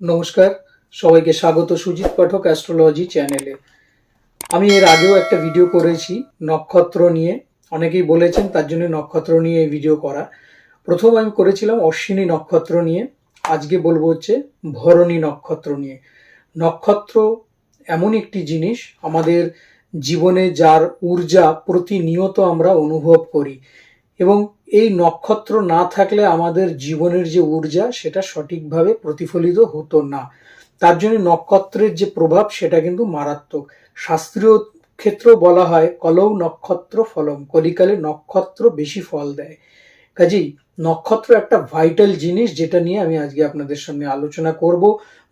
নমস্কার, সবাইকে স্বাগত সুজিত পাঠক অ্যাস্ট্রোলজি চ্যানেলে। আমি এর আগেও একটা ভিডিও করেছি নক্ষত্র নিয়ে। অনেকেই বলেছেন তার জন্য নক্ষত্র নিয়ে এই ভিডিও করা। প্রথম আমি করেছিলাম অশ্বিনী নক্ষত্র নিয়ে। আজকে বলব হচ্ছে ভরণী নক্ষত্র নিয়ে। নক্ষত্র এমন একটি জিনিস, আমাদের জীবনে যার ঊর্জা প্রতিনিয়ত আমরা অনুভব করি। এবং এই নক্ষত্র না থাকলে আমাদের জীবনের যে ঊর্জা, সেটা সঠিকভাবে প্রতিফলিত হতো না। তার জন্য নক্ষত্রের যে প্রভাব, সেটা কিন্তু মারাত্মক। শাস্ত্রীয় ক্ষেত্রেও বলা হয়, কলৌ নক্ষত্র ফলম কলিকালে নক্ষত্র বেশি ফল দেয়। কাজেই নক্ষত্র একটা ভাইটাল জিনিস, যেটা নিয়ে আমি আজকে আপনাদের সামনে আলোচনা করব।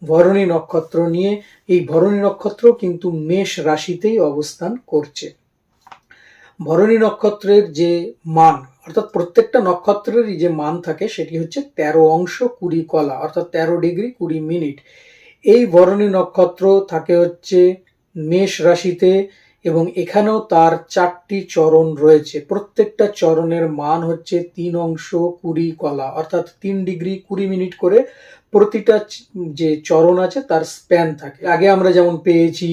ভরণী নক্ষত্র নিয়ে, এই ভরণী নক্ষত্র কিন্তু মেষ রাশিতেই অবস্থান করছে। ভরণী নক্ষত্রের যে মান অর্থাৎ প্রত্যেকটা নক্ষত্রেরই যে মান থাকে সেটি হচ্ছে তেরো অংশ কুড়ি কলা, অর্থাৎ তেরো ডিগ্রি কুড়ি মিনিট। এই বরণী নক্ষত্র থাকে হচ্ছে মেষ রাশিতে এবং এখানেও তার চারটি চরণ রয়েছে। প্রত্যেকটা চরণের মান হচ্ছে তিন অংশ কুড়ি কলা, অর্থাৎ তিন ডিগ্রি কুড়ি মিনিট করে প্রতিটা যে চরণ আছে তার স্প্যান থাকে। আগে আমরা যেমন পেয়েছি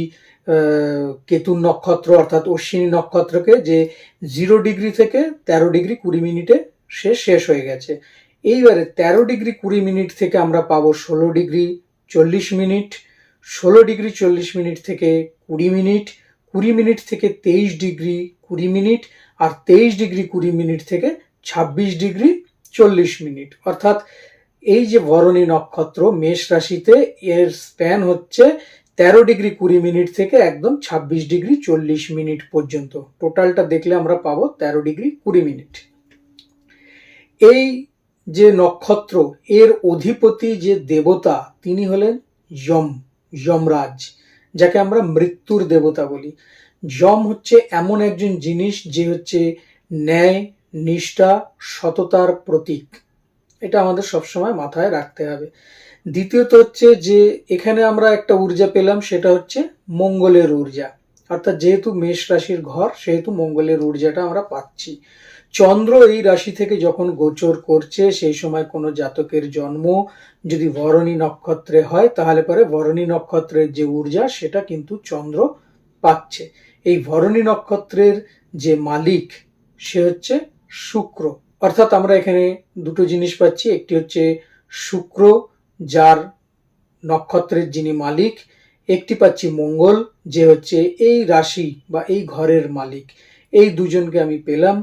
কেতুর নক্ষত্র অর্থাৎ অশ্বিনী নক্ষত্রকে যে জিরো ডিগ্রি থেকে তেরো ডিগ্রি কুড়ি মিনিটে সে শেষ হয়ে গেছে। এইবারে তেরো ডিগ্রি কুড়ি মিনিট থেকে আমরা পাবো ষোলো ডিগ্রি চল্লিশ মিনিট, ষোলো ডিগ্রি চল্লিশ মিনিট থেকে কুড়ি মিনিট কুড়ি মিনিট থেকে তেইশ ডিগ্রি কুড়ি মিনিট আর তেইশ ডিগ্রি কুড়ি মিনিট থেকে ছাব্বিশ ডিগ্রি চল্লিশ মিনিট। অর্থাৎ এই যে বরণী নক্ষত্র, মেষ রাশিতে এর স্প্যান হচ্ছে তেরো ডিগ্রি কুড়ি মিনিট থেকে একদম ছাব্বিশ ডিগ্রি চল্লিশ মিনিট পর্যন্ত। টোটালটা দেখলে আমরা পাবো তেরো ডিগ্রি কুড়ি মিনিট। এই যে নক্ষত্র, এর অধিপতি যে দেবতা, তিনি হলেন যম, যমরাজ, যাকে আমরা মৃত্যুর দেবতা বলি। যম হচ্ছে এমন একজন জিনিস যে হচ্ছে ন্যায়, নিষ্ঠা, সততার প্রতীক। এটা আমাদের সবসময় মাথায় রাখতে হবে। দ্বিতীয়ত হচ্ছে যে, এখানে আমরা একটা ঊর্জা পেলাম, সেটা হচ্ছে মঙ্গলের ঊর্জা। অর্থাৎ যেহেতু মেষ রাশির ঘর, সেহেতু মঙ্গলের ঊর্জাটা আমরা পাচ্ছি। চন্দ্র এই রাশি থেকে যখন গোচর করছে, সেই সময় কোনো জাতকের জন্ম যদি বরণী নক্ষত্রে হয়, তাহলে পরে বরণী নক্ষত্রের যে ঊর্জা, সেটা কিন্তু চন্দ্র পাচ্ছে। এই ভরণী নক্ষত্রের যে মালিক, সে হচ্ছে শুক্র। অর্থাৎ আমরা এখানে দুটো জিনিস পাচ্ছি। একটি হচ্ছে শুক্র, যার নক্ষত্রের যিনি মালিক। একটি পাচ্ছি মঙ্গল, যে হচ্ছে এই রাশি বা এই ঘরের মালিক। এই দুজনকে আমি পেলাম।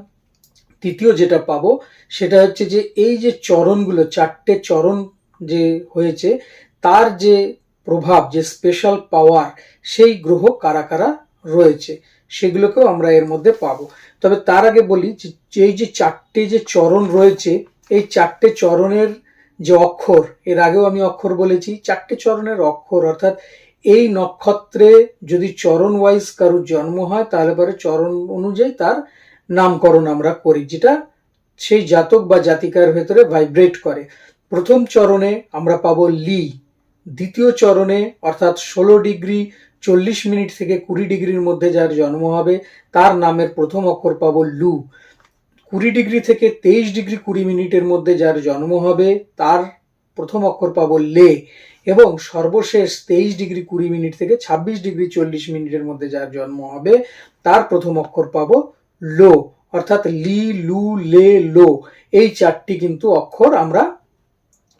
তৃতীয় যেটা পাবো, সেটা হচ্ছে যে এই যে চরণগুলো, চারটে চরণ যে হয়েছে, তার যে প্রভাব, যে স্পেশাল পাওয়ার সেই গ্রহ কারা কারা রয়েছে। সেগুলোকেও আমরা এর মধ্যে পাবো। তবে তার আগে বলি যে এই যে চারটে যে চরণ রয়েছে, এই চারটে চরণের যে অক্ষর, এর আগেও আমি অক্ষর বলেছি, চারটে চরণের অক্ষর, অর্থাৎ এই নক্ষত্রে যদি চরণ ওয়াইজ কারোর জন্ম হয়, তাহলে পরে চরণ অনুযায়ী তার নামকরণ আমরা করি, যেটা সেই জাতক বা জাতিকার ভেতরে ভাইব্রেট করে। প্রথম চরণে আমরা পাবো লি, দ্বিতীয় চরণে অর্থাৎ ষোলো ডিগ্রি চল্লিশ মিনিট থেকে কুড়ি ডিগ্রির মধ্যে যার জন্ম হবে, তার নামের প্রথম অক্ষর পাবো লু। কুড়ি ডিগ্রি থেকে তেইশ ডিগ্রি কুড়ি মিনিটের মধ্যে যার জন্ম হবে, তার প্রথম অক্ষর পাবো লে। এবং সর্বশেষ তেইশ ডিগ্রি কুড়ি মিনিট থেকে ছাব্বিশ ডিগ্রি চল্লিশ মিনিটের মধ্যে যার জন্ম হবে, তার প্রথম অক্ষর পাবো লো। অর্থাৎ লি, লু, লে, লো। এই চারটি কিন্তু অক্ষর আমরা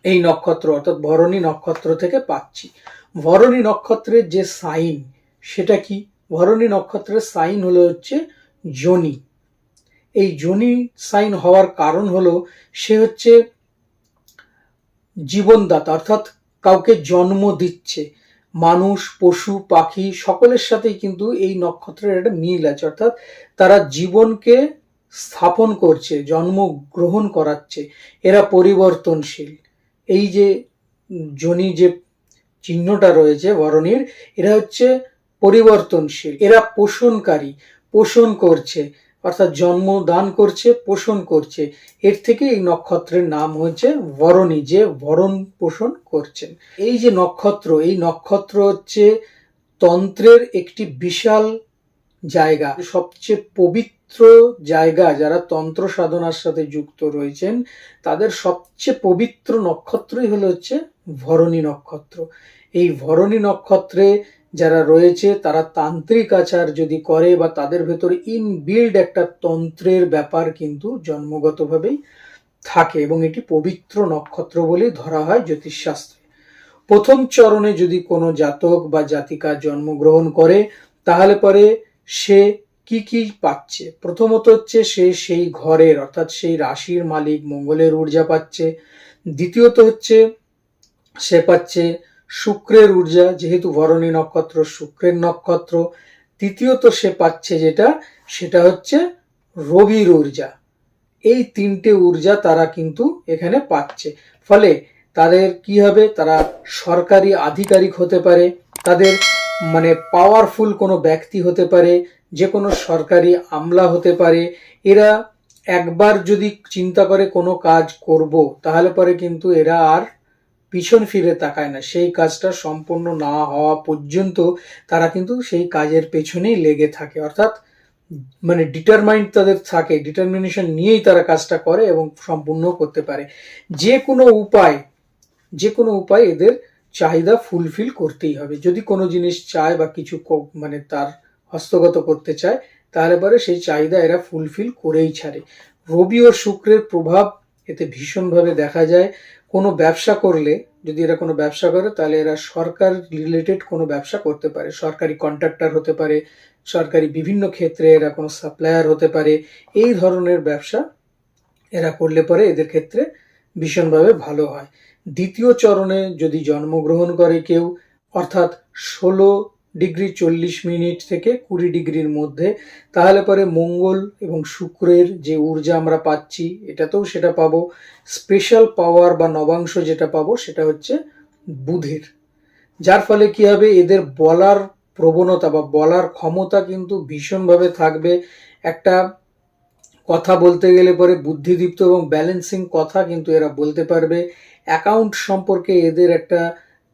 এই নক্ষত্র, অর্থাৎ ভরণী নক্ষত্র থেকে পাচ্ছি। ভরণী নক্ষত্রের যে সাইন, সেটা কি? ভরণী নক্ষত্রের সাইন হলো হচ্ছে জনি। এই জনি সাইন হওয়ার কারণ হলো সে হচ্ছে জীবনদাতা, অর্থাৎ কাউকে জন্ম দিচ্ছে। মানুষ, পশু, পাখি সকলের সাথেই কিন্তু এই নক্ষত্রের একটা মিল আছে, অর্থাৎ তারা জীবনকে স্থাপন করছে, জন্মগ্রহণ করাচ্ছে। এরা পরিবর্তনশীল। এই যে জনি যে চিহ্নটা রয়েছে বরণীর। এরা হচ্ছে পরিবর্তনশীল, এরা পোষণকারী, পোষণ করছে, অর্থাৎ জন্ম দান করছে, পোষণ করছে। এর থেকে এই নক্ষত্রের নাম হয়েছে বরণী, যে বরণ পোষণ করছেন। এই যে নক্ষত্র, এই নক্ষত্র হচ্ছে তন্ত্রের একটি বিশাল জায়গা, সবচেয়ে পবিত্র জায়গা যারা তন্ত্র সাধনার সাথে যুক্ত রয়েছেন, তাদের সবচেয়ে পবিত্র নক্ষত্রই হলো হচ্ছে ভরণী নক্ষত্র। এই ভরণী নক্ষত্রে যারা রয়েছে, তারা তান্ত্রিক আচার যদি করে বা তাদের ভেতরে ইনবিল্ড একটা তন্ত্রের ব্যাপার কিন্তু জন্মগতভাবেই থাকে এবং এটি পবিত্র নক্ষত্র বলে ধরা হয় জ্যোতিষশাস্ত্রে। প্রথম চরণে যদি কোনো জাতক বা জাতিকা জন্মগ্রহণ করে, তাহলে পরে সে কি কি পাচ্ছে? প্রথমত হচ্ছে সে সেই ঘরের, অর্থাৎ সেই রাশির মালিক, মঙ্গলের ঊর্জা পাচ্ছে। দ্বিতীয়ত হচ্ছে সে পাচ্ছে শুক্রের ঊর্জা, যেহেতু ভরণী নক্ষত্র, শুক্রের নক্ষত্র। তৃতীয়ত সে পাচ্ছে যেটা, সেটা হচ্ছে রবির ঊর্জা। এই তিনটে ঊর্জা তারা কিন্তু এখানে পাচ্ছে। ফলে তাদের কি হবে? তারা সরকারি আধিকারিক হতে পারে, তাদের মানে পাওয়ারফুল কোনো ব্যক্তি হতে পারে যে কোনো সরকারি আমলা হতে পারে, এরা একবার যদি চিন্তা করে কোনো কাজ করব, তাহলে পরে কিন্তু এরা আর পিছন ফিরে তাকায় না। সেই কাজটা সম্পূর্ণ না হওয়া পর্যন্ত তারা কিন্তু সেই কাজের পেছনেই লেগে থাকে। অর্থাৎ মানে ডিটারমাইন্ড তাদের থাকে ডিটারমিনেশন নিয়েই তারা কাজটা করে এবং সম্পূর্ণ করতে পারে। যে কোনো উপায়, যে কোনো উপায় এদের চাহিদা ফুলফিল করতেই হবে। যদি কোনো জিনিস চায় বা কিছু মানে তার হস্তগত করতে চায় তাহলে পরে সেই চাহিদা এরা ফুলফিল করেই ছাড়ে। রবি ও শুক্রের প্রভাব এতে ভীষণভাবে দেখা যায়। কোনো ব্যবসা করলে, যদি এরা কোনো ব্যবসা করে, তাহলে এরা সরকার রিলেটেড কোনো ব্যবসা করতে পারে। সরকারি কন্ট্রাক্টর হতে পারে, সরকারি বিভিন্ন ক্ষেত্রে এরা কোনো সাপ্লায়ার হতে পারে। এই ধরনের ব্যবসা এরা করলে পরে এদের ক্ষেত্রে ভীষণভাবে ভালো হয়। দ্বিতীয় চরণে যদি জন্মগ্রহণ করে কেউ, অর্থাৎ ষোলো ডিগ্রি চল্লিশ মিনিট থেকে কুড়ি ডিগ্রির মধ্যে। তাহলে পরে মঙ্গল এবং শুক্রের যে ঊর্জা আমরা পাচ্ছি, এটাতেও সেটা পাবো। স্পেশাল পাওয়ার বা নবাংশ যেটা পাবো, সেটা হচ্ছে বুধের। যার ফলে কি হবে? এদের বলার প্রবণতা বা বলার ক্ষমতা কিন্তু ভীষণভাবে থাকবে। একটা কথা বলতে গেলে পরে বুদ্ধিদীপ্ত এবং ব্যালেন্সিং কথা কিন্তু এরা বলতে পারবে। অ্যাকাউন্ট সম্পর্কে এদের একটা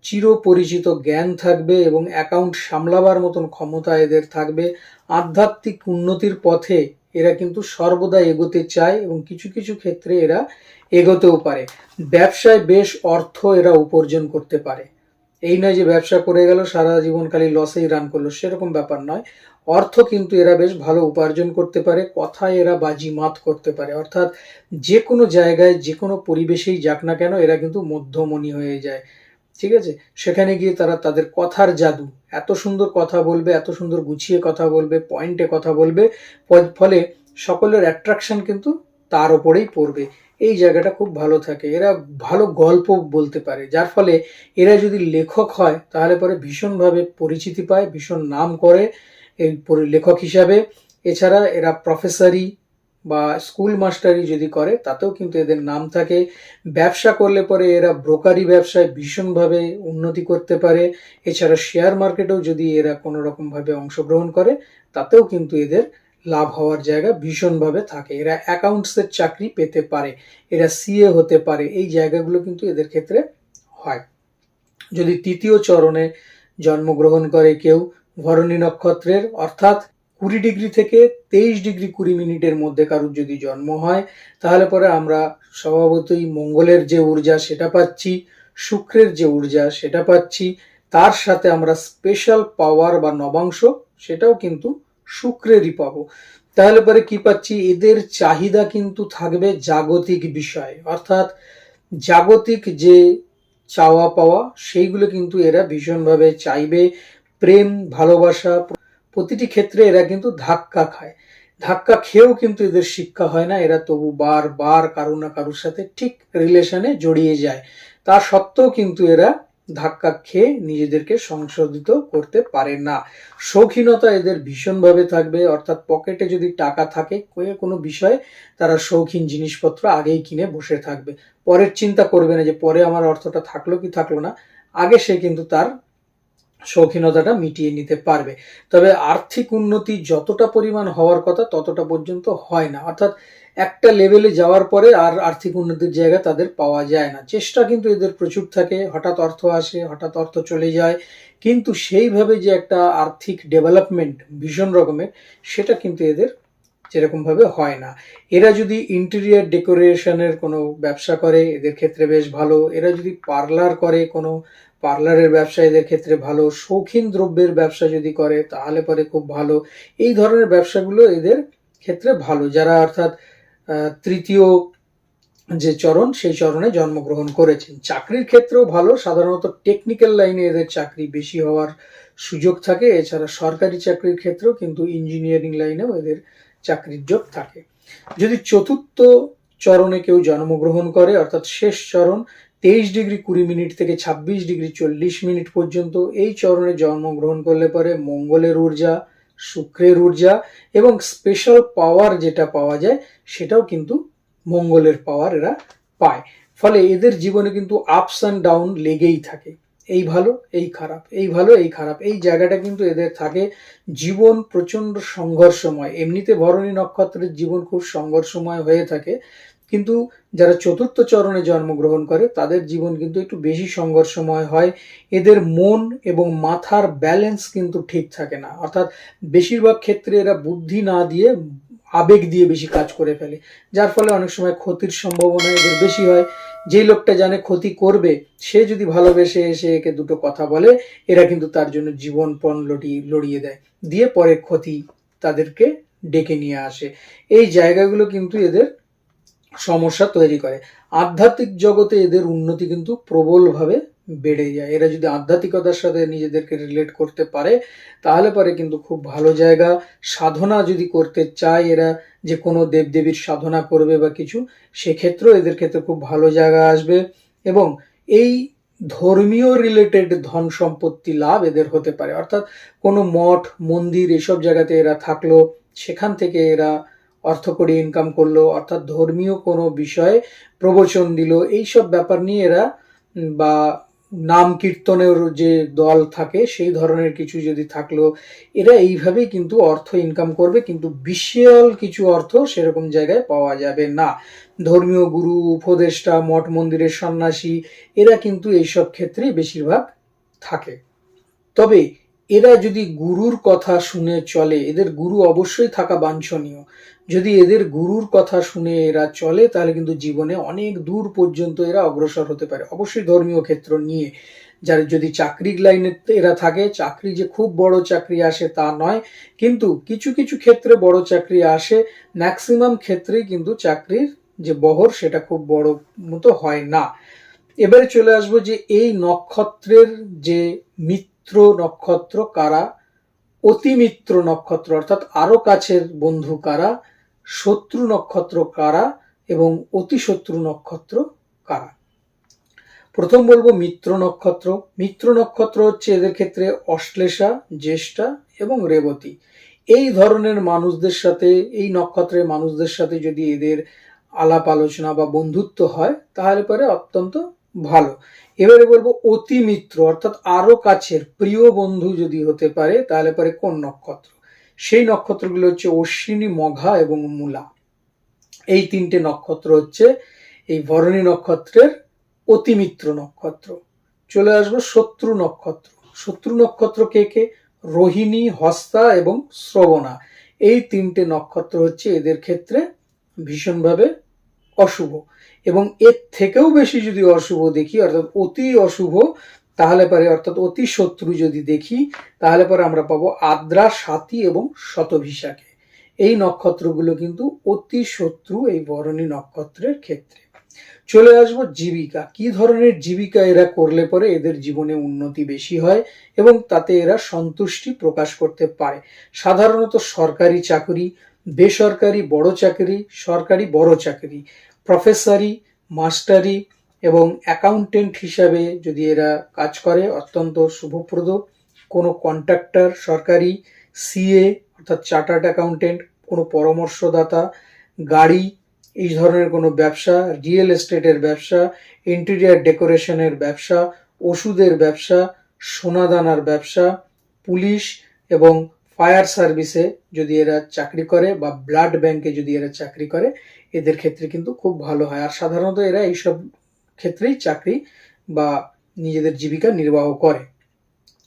চিরপরিচিত জ্ঞান থাকবে এবং অ্যাকাউন্ট সামলাবার মতন ক্ষমতা এদের থাকবে। আধ্যাত্মিক উন্নতির পথে এরা কিন্তু সর্বদা এগোতে চায় এবং কিছু কিছু ক্ষেত্রে এরা এগোতেও পারে। ব্যবসায় বেশ অর্থ এরা উপার্জন করতে পারে। এই নয় যে ব্যবসা করে গেল, সারা জীবন লসেই রান করল, সেরকম ব্যাপার নয়। অর্থ কিন্তু এরা বেশ ভালো উপার্জন করতে পারে, কথায় এরা বাজিমাত করতে পারে। অর্থাৎ যে কোনো জায়গায়, যে কোনো পরিবেশেই যাক না কেন, এরা কিন্তু মধ্যমণি হয়ে যায়। ঠিক আছে? সেখানে গিয়ে তারা তাদের কথার জাদু, এত সুন্দর কথা বলবে, এত সুন্দর গুছিয়ে কথা বলবে পয়েন্টে কথা বলবে, ফলে সকলের অ্যাট্রাকশন কিন্তু তার ওপরেই পড়বে। এই জায়গাটা খুব ভালো থাকে। এরা ভালো গল্প বলতে পারে। যার ফলে এরা যদি লেখক হয়, তাহলে পরে ভীষণভাবে পরিচিতি পায়, ভীষণ নাম করে এই লেখক হিসাবে। এছাড়া এরা প্রফেসরি বা স্কুল মাস্টারি যদি করে, তাতেও কিন্তু এদের নাম থাকে। ব্যবসা করলে পরে এরা ব্রোকারি ব্যবসায় ভীষণভাবে উন্নতি করতে পারে। এছাড়া শেয়ার মার্কেটেও যদি এরা কোনো রকমভাবে অংশগ্রহণ করে, তাতেও কিন্তু এদের লাভ হওয়ার জায়গা ভীষণভাবে থাকে। এরা অ্যাকাউন্টসের চাকরি পেতে পারে, এরা সিএ হতে পারে, এই জায়গাগুলো কিন্তু এদের ক্ষেত্রে হয়। যদি তৃতীয় চরণে জন্মগ্রহণ করে কেউ, ভরণী নক্ষত্রের, অর্থাৎ কুড়ি ডিগ্রি থেকে তেইশ ডিগ্রি কুড়ি মিনিটের মধ্যে কারুর যদি জন্ম হয়, তাহলে পরে আমরা স্বভাবতই মঙ্গলের যে ঊর্জা সেটা পাচ্ছি, শুক্রের যে ঊর্জা সেটা পাচ্ছি, তার সাথে আমরা স্পেশাল পাওয়ার বা নবাংশ সেটাও কিন্তু শুক্রেরই পাবো। তাহলে পরে কি পাচ্ছি? এদের চাহিদা কিন্তু থাকবে জাগতিক বিষয়। অর্থাৎ জাগতিক যে চাওয়া পাওয়া, সেইগুলো কিন্তু এরা ভীষণভাবে চাইবে। প্রেম, ভালোবাসা প্রতিটি ক্ষেত্রে এরা কিন্তু ধাক্কা খায়। ধাক্কা খেয়েও কিন্তু এদের শিক্ষা হয় না, এরা তবু বার বার কারও না কারোর সাথে ঠিক রিলেশনে জড়িয়ে যায়। তা সত্ত্বেও কিন্তু এরা ধাক্কা খেয়ে নিজেদেরকে সংশোধিত করতে পারে না। শৌখিনতা এদের ভীষণভাবে থাকবে, অর্থাৎ পকেটে যদি টাকা থাকে কোনো কোনো বিষয়ে তারা শৌখিন জিনিসপত্র আগেই কিনে বসে থাকবে। পরের চিন্তা করবে না যে পরে আমার অর্থটা থাকল কি থাকল না। আগে সে কিন্তু তার শৌখিনতাটা মিটিয়ে নিতে পারবে। তবে আর্থিক উন্নতি যতটা পরিমাণ হওয়ার কথা ততটা পর্যন্ত হয় না। অর্থাৎ একটা লেভেলে যাওয়ার পরে আর আর্থিক উন্নতির জায়গা তাদের পাওয়া যায় না। চেষ্টা কিন্তু এদের প্রচুর থাকে। হঠাৎ অর্থ আসে, হঠাৎ অর্থ চলে যায়। কিন্তু সেইভাবে যে একটা আর্থিক ডেভেলপমেন্ট ভীষণ রকমের, সেটা কিন্তু এদের যেরকম ভাবে হয় না। এরা যদি ইন্টেরিয়ার ডেকোরেশনের কোনো ব্যবসা করে, এদের ক্ষেত্রে বেশ ভালো। এরা যদি পার্লার করে, কোনো পার্লারের ব্যবসা এদের ক্ষেত্রে ভালো। শৌখিন দ্রব্যের ব্যবসা যদি করে, তাহলে পরে খুব ভালো। এই ধরনের ব্যবসাগুলো এদের ক্ষেত্রে ভালো। যারা অর্থাৎ তৃতীয় যে চরণ, সেই চরণে জন্মগ্রহণ করেছেন। চাকরির ক্ষেত্রেও ভালো। সাধারণত টেকনিক্যাল লাইনে এদের চাকরি বেশি হওয়ার সুযোগ থাকে। এছাড়া সরকারি চাকরির ক্ষেত্রেও কিন্তু ইঞ্জিনিয়ারিং লাইনেও এদের চাকরির যোগ থাকে। যদি চতুর্থ চরণে কেউ জন্মগ্রহণ করে, অর্থাৎ শেষ চরণ তেইশ ডিগ্রি কুড়ি মিনিট থেকে ছাব্বিশ ডিগ্রি চল্লিশ মিনিট পর্যন্ত, এই চরণে জন্মগ্রহণ করলে পরে মঙ্গলের ঊর্জা, শুক্রের ঊর্জা এবং স্পেশাল পাওয়ার যেটা পাওয়া যায়, সেটাও কিন্তু মঙ্গলের পাওয়ার এরা পায়। ফলে এদের জীবনে কিন্তু আপস অ্যান্ড ডাউন লেগেই থাকে। এই ভালো, এই খারাপ, এই ভালো, এই খারাপ। এই জায়গাটা কিন্তু এদের থাকে জীবন প্রচণ্ড সংঘর্ষময়। এমনিতে ভরণী নক্ষত্রের জীবন খুব সংঘর্ষময় হয়ে থাকে। কিন্তু যারা চতুর্থ চরণে জন্মগ্রহণ করে, তাদের জীবন কিন্তু একটু বেশি সংঘর্ষময় হয়। এদের মন এবং মাথার ব্যালেন্স কিন্তু ঠিক থাকে না। অর্থাৎ বেশিরভাগ ক্ষেত্রে এরা বুদ্ধি না দিয়ে আবেগ দিয়ে বেশি কাজ করে ফেলে। যার ফলে অনেক সময় ক্ষতির সম্ভাবনা এদের বেশি হয়। যেই লোকটা জানে ক্ষতি করবে, সে যদি ভালোবেসে এসে একে দুটো কথা বলে, এরা কিন্তু তার জন্য জীবনপণ লড়িয়ে লড়িয়ে দেয়। দিয়ে পরে ক্ষতি তাদেরকে ডেকে নিয়ে আসে। এই জায়গাগুলো কিন্তু এদের সমস্যা তৈরি করে। আধ্যাত্মিক জগতে এদের উন্নতি কিন্তু প্রবলভাবে বেড়ে যায়। এরা যদি আধ্যাত্মিকতার সাথে নিজেদেরকে রিলেট করতে পারে, তাহলে পরে কিন্তু খুব ভালো জায়গা। সাধনা যদি করতে চায়, এরা যে কোনো দেবদেবীর সাধনা করবে বা কিছু, সেক্ষেত্রেও এদের ক্ষেত্রে খুব ভালো জায়গা আসবে এবং এই ধর্মীয় রিলেটেড ধন সম্পত্তি লাভ এদের হতে পারে। অর্থাৎ কোনো মঠ, মন্দির এসব জায়গাতে এরা থাকল, সেখান থেকে এরা অর্থ করে ইনকাম করল, অর্থাৎ ধর্মীয় কোনো বিষয়ে প্রবচন দিল, এইসব ব্যাপার নিয়ে এরা বা নাম কীর্তনের যে দল থাকে, সেই ধরনের কিছু যদি থাকল, এরা এইভাবেই কিন্তু অর্থ ইনকাম করবে, কিন্তু বিশাল কিছু অর্থ সেরকম জায়গায় পাওয়া যাবে না। ধর্মীয় গুরু, উপদেষ্টা, মঠ মন্দিরের সন্ন্যাসী, এরা কিন্তু এইসব ক্ষেত্রেই বেশিরভাগ থাকে। তবে এরা যদি গুরুর কথা শুনে চলে, এদের গুরু অবশ্যই থাকা বাঞ্ছনীয়। যদি এদের গুরুর কথা শুনে এরা চলে, তাহলে কিন্তু জীবনে অনেক দূর পর্যন্ত এরা অগ্রসর হতে পারে। অবশ্যই ধর্মীয় ক্ষেত্র নিয়ে যার যদি চাকরির লাইনে এরা থাকে, চাকরি যে খুব বড় চাকরি আসে তা নয়, কিন্তু কিছু কিছু ক্ষেত্রে বড় চাকরি আসে ম্যাক্সিমাম ক্ষেত্রেই কিন্তু চাকরির যে বহর সেটা খুব বড় মতো হয় না। এবারে চলে আসব যে এই নক্ষত্রের যে মিত্র নক্ষত্র কারা, অতিমিত্র নক্ষত্র অর্থাৎ আরও কাছের বন্ধু কারা শত্রু নক্ষত্র কারা এবং অতি শত্রু নক্ষত্র কারা? প্রথম বলব মিত্র নক্ষত্র। মিত্র নক্ষত্র হচ্ছে এদের ক্ষেত্রে অশ্লেষা, জ্যেষ্ঠা এবং রেবতী। এই ধরনের মানুষদের সাথে, এই নক্ষত্রের মানুষদের সাথে যদি এদের আলাপ আলোচনা বা বন্ধুত্ব হয়, তাহলে পরে অত্যন্ত ভালো। এবারে বলব অতি মিত্র অর্থাৎ আরও কাছের, প্রিয় বন্ধু যদি হতে পারে, তাহলে পরে কোন নক্ষত্র? সেই নক্ষত্রগুলো হচ্ছে অশ্বিনী, মঘা এবং মূলা। এই তিনটে নক্ষত্র হচ্ছে এই ভরণী নক্ষত্রের অতিমিত্র নক্ষত্র। চলে আসব শত্রু নক্ষত্র। শত্রু নক্ষত্র কে কে? রোহিণী, হস্তা এবং শ্রবণা। এই তিনটে নক্ষত্র হচ্ছে এদের ক্ষেত্রে ভীষণভাবে অশুভ। এবং এর থেকেও বেশি যদি অশুভ দেখি, অর্থাৎ অতি অশুভ তাহলে পরে অর্থাৎ অতি শত্রু যদি দেখি, তাহলে পরে আমরা পাবো আদ্রা, সাথী এবং শতভিসাকে এই নক্ষত্রগুলো কিন্তু অতি শত্রু এই বরণী নক্ষত্রের ক্ষেত্রে। চলে আসব জীবিকা। কি ধরনের জীবিকা এরা করলে পরে এদের জীবনে উন্নতি বেশি হয় এবং তাতে এরা সন্তুষ্টি প্রকাশ করতে পারে? সাধারণত সরকারি চাকরি, বেসরকারি বড় চাকরি, সরকারি বড় চাকরি, প্রফেসরি, মাস্টারি এবং অ্যাকাউন্টেন্ট হিসাবে যদি এরা কাজ করে, অত্যন্ত শুভপ্রদ। কোনো কন্ট্রাক্টর সরকারি সিএ অর্থাৎ চার্টার্ড অ্যাকাউন্টেন্ট কোনো পরামর্শদাতা, গাড়ি, এই ধরনের কোনো ব্যবসা রিয়েল এস্টেটের ব্যবসা ইন্টেরিয়ার ডেকোরেশনের ব্যবসা, ওষুধের ব্যবসা, সোনাদানার ব্যবসা, পুলিশ এবং ফায়ার সার্ভিসে যদি এরা চাকরি করে বা ব্লাড ব্যাংকে যদি এরা চাকরি করে, এদের ক্ষেত্রে কিন্তু খুব ভালো হয়। আর সাধারণত এরা এইসব ক্ষেত্রেই চাকরি বা নিজেদের জীবিকা নির্বাহ করে।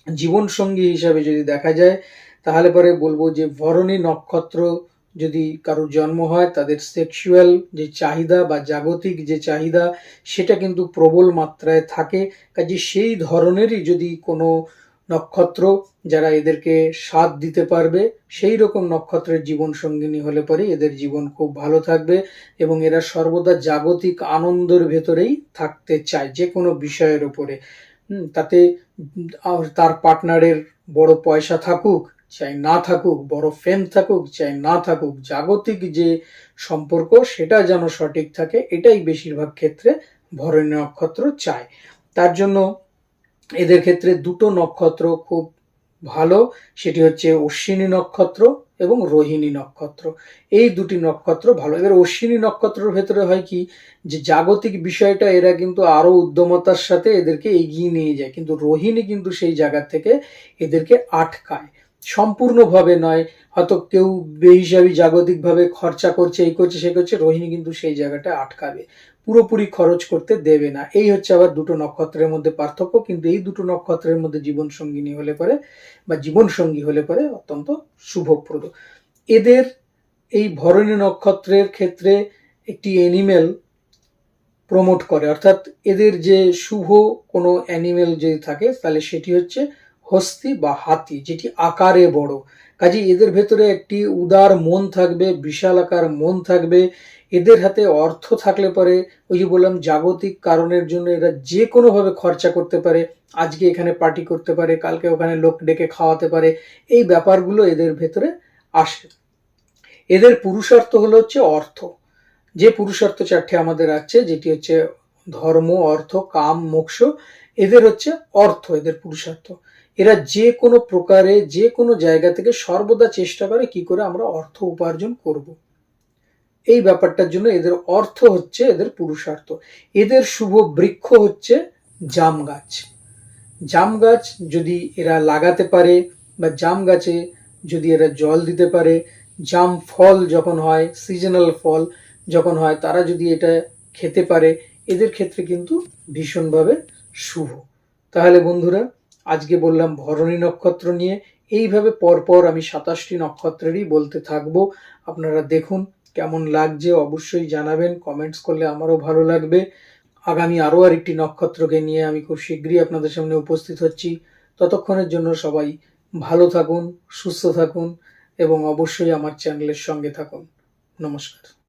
জীবন সঙ্গী হিসাবে যদি দেখা যায়, তাহলে পরে বলব যে ভরণী নক্ষত্র যদি কারোর জন্ম হয়, তাদের সেক্সুয়াল যে চাহিদা বা জাগতিক যে চাহিদা, সেটা কিন্তু প্রবল মাত্রায় থাকে। কাজে সেই ধরনেরই যদি কোনো নক্ষত্র যারা এদেরকে সাথ দিতে পারবে সেই রকম নক্ষত্রের জীবন সঙ্গিনী হলে পরে এদের জীবন খুব ভালো থাকবে এবং এরা সর্বদা জাগতিক আনন্দের ভেতরেই থাকতে চায় যে কোনো বিষয়ের উপরে। তাতে তার পার্টনারের বড় পয়সা থাকুক, চাই না থাকুক, বড় ফেম থাকুক, চাই না থাকুক, জাগতিক যে সম্পর্ক সেটা যেন সঠিক থাকে, এটাই বেশিরভাগ ক্ষেত্রে ভরণী নক্ষত্র চায়। তার জন্য এদের ক্ষেত্রে দুটো নক্ষত্র খুব ভালো, সেটি হচ্ছে অশ্বিনী নক্ষত্র এবং রোহিণী নক্ষত্র। এই দুটি নক্ষত্র ভালো। এবার অশ্বিনী নক্ষত্রের ভেতরে হয় কি, যে জাগতিক বিষয়টা, এরা কিন্তু আরও উদ্যমতার সাথে এদেরকে এগিয়ে নিয়ে যায়। কিন্তু রোহিণী কিন্তু সেই জায়গা থেকে এদেরকে আটকায়। সম্পূর্ণভাবে নয়। হয়তো কেউ বেহিসাবি, জাগতিকভাবে খরচা করছে, এই করছে, সে করছে, রোহিণী কিন্তু সেই জায়গাটা আটকাবে। পুরোপুরি খরচ করতে দেবে না। এই হচ্ছে আবার দুটো নক্ষত্রের মধ্যে পার্থক্য, কিন্তু এই দুটো নক্ষত্রের মধ্যে জীবন সঙ্গিনী হলে পরে বা জীবন সঙ্গী হলে পরে অত্যন্ত শুভপ্রদ। এদের এই ভরণী নক্ষত্রের ক্ষেত্রে একটি অ্যানিমেল প্রমোট করে। অর্থাৎ এদের যে শুভ কোনো অ্যানিমেল যদি থাকে, তাহলে সেটি হচ্ছে হস্তি বা হাতি, যেটি আকারে বড়। কাজে এদের ভেতরে একটি উদার মন থাকবে বিশাল আকার মন থাকবে। এদের হাতে অর্থ থাকলে পরে ওই যে বললাম, জাগতিক কারণের জন্য এরা যে কোনোভাবে খরচা করতে পারে, আজকে এখানে পার্টি করতে পারে, কালকে ওখানে লোক ডেকে খাওয়াতে পারে, এই ব্যাপারগুলো এদের ভেতরে আসে। এদের পুরুষার্থ হলো হচ্ছে অর্থ। যে পুরুষার্থ চারটে আমাদের আছে, যেটি হচ্ছে ধর্ম, অর্থ, কাম, মোক্ষ, এদের হচ্ছে অর্থ, এদের পুরুষার্থ। এরা যে কোনো প্রকারে, যে কোনো জায়গা থেকে সর্বদা চেষ্টা করে কি করে আমরা অর্থ উপার্জন করব। এই ব্যাপারটার জন্য এদের অর্থ হচ্ছে এদের পুরুষার্থ। এদের শুভ বৃক্ষ হচ্ছে জাম গাছ। জাম গাছ যদি এরা লাগাতে পারে বা জাম গাছে যদি এরা জল দিতে পারে, জাম ফল যখন হয়, সিজনাল ফল যখন হয়, তারা যদি এটা খেতে পারে, এদের ক্ষেত্রে কিন্তু ভীষণভাবে শুভ। তাহলে বন্ধুরা আজকে বললাম ভরণী নক্ষত্র নিয়ে। এইভাবে পরপর আমি সাতাশটি নক্ষত্রেরই বলতে থাকব। আপনারা দেখুন কেমন লাগছে, অবশ্যই জানাবেন কমেন্টস করলে আমারও ভালো লাগবে। আগামী আরও আরেকটি নক্ষত্রকে নিয়ে আমি খুব শীঘ্রই আপনাদের সামনে উপস্থিত হচ্ছি। ততক্ষণের জন্য সবাই ভালো থাকুন, সুস্থ থাকুন এবং অবশ্যই আমার চ্যানেলের সঙ্গে থাকুন। নমস্কার।